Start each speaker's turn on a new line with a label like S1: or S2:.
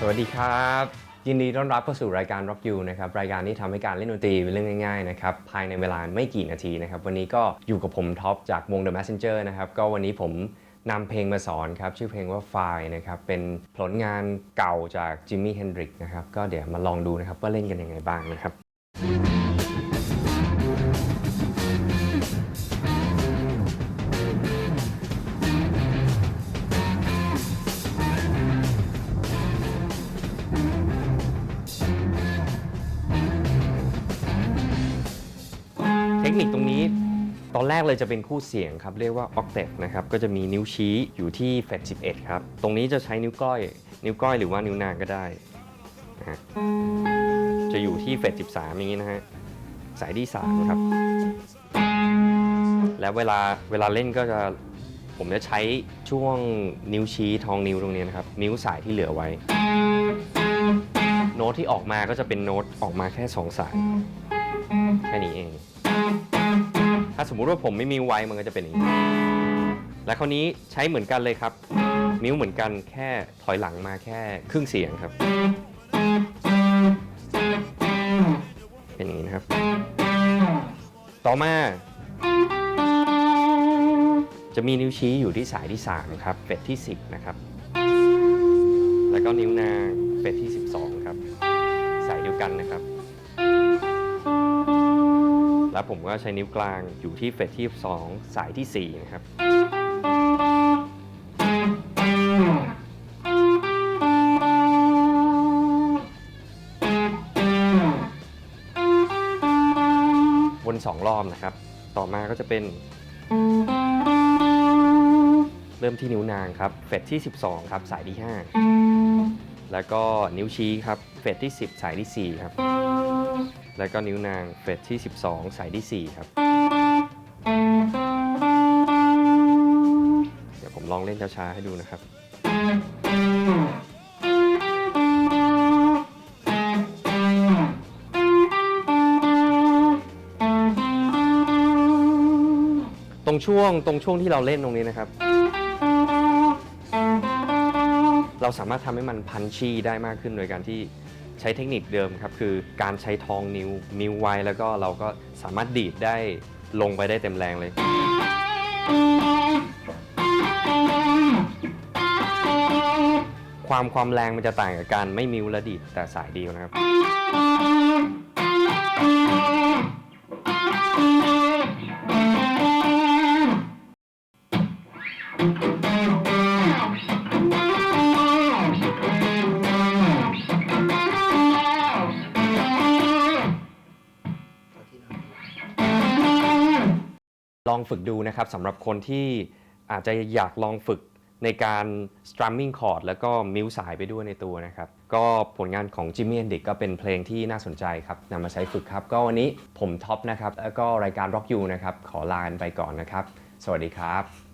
S1: สวัสดีครับ ยินดีต้อนรับเข้าสู่รายการ Rock You นะครับรายการที่ทำให้การเล่นดนตรีเป็นเรื่องง่ายๆนะครับภายในเวลาไม่กี่นาทีนะครับวันนี้ก็อยู่กับผมท็อปจากวง The Messenger นะครับก็วันนี้ผมนำเพลงมาสอนครับ ชื่อเพลงว่า Fire นะครับเป็นผลงานเก่าจากจิมมี่เฮนดริกนะครับก็เดี๋ยวมาลองดูนะครับว่าเล่นกันยังไงบ้างนะครับ คนิคตรงนี้ตอนแรกเลยจะเป็นคู่เสียงครับ เรียกว่า octave นะครับ ก็จะมีนิ้วชี้อยู่ที่เฟด11 ครับ ตรงนี้จะใช้นิ้วก้อย นิ้วก้อยหรือว่านิ้วนางก็ได้นะฮะจะอยู่ที่เฟด13 อย่างนี้นะฮะ สายที่ 3 ครับ แล้วเวลาเวลาเล่นก็จะผมจะใช้ช่วงนิ้วชี้ทองนิ้วตรงนี้นะครับ นิ้วสายที่เหลือไว้ โน้ตที่ออกมาก็จะเป็นโน้ตออกมาแค่ 2 สาย แค่นี้เอง ถ้าสมมุติว่าผมไม่มีไว้มันก็จะเป็นอย่างนี้ และคราวนี้ใช้เหมือนกันเลยครับ นิ้วเหมือนกันแค่ถอยหลังมาแค่ครึ่งเสียงครับ เป็นอย่างนี้นะครับ ต่อมา จะมีนิ้วชี้อยู่ที่สายที่3ครับเฟดที่ 10 นะครับ แล้วก็นิ้วนางเฟดที่ 12 ครับ สายเดียวกันนะครับ แล้วผมก็ใช้นิ้วกลางอยู่ที่เฟดที่2สายที่ 4 นะครับ วน 2 รอบนะครับ ต่อมาก็จะเป็น เริ่มที่นิ้วนางครับ เฟดที่ 12 ครับ สายที่ 5 แล้วก็นิ้วชี้ครับ เฟดที่ 10 สายที่ 4 ครับ แล้วก็นิ้วนางเฟดที่ 12 สายที่ 4 ครับ เดี๋ยวผมลองเล่นช้าๆให้ดูนะครับ ตรงช่วงตรงช่วงที่เราเล่นตรงนี้นะครับ เราสามารถทำให้มันพันชีได้มากขึ้นโดยการที่ ใช้เทคนิคเดิมครับคือการใช้ทองนิ้วนิ้วไว้แล้วก็เราก็สามารถดีดได้ลงไปได้เต็มแรงเลย ความความแรงมันจะต่างกับการไม่มิวและดีดแต่สายเดียวนะครับ ลองฝึกดูนะครับสำหรับคนที่อาจจะอยากลองฝึกในการสตรัมมิ่งคอร์ดแล้วก็มิวสายไปด้วยในตัวนะครับ ก็ผลงานของจิมมี่แอนดิกก็เป็นเพลงที่น่าสนใจครับนำมาใช้ฝึกครับ ก็วันนี้ผมท็อปนะครับ แล้วก็รายการ Rock You นะครับ ขอลาไปก่อนนะครับ สวัสดีครับ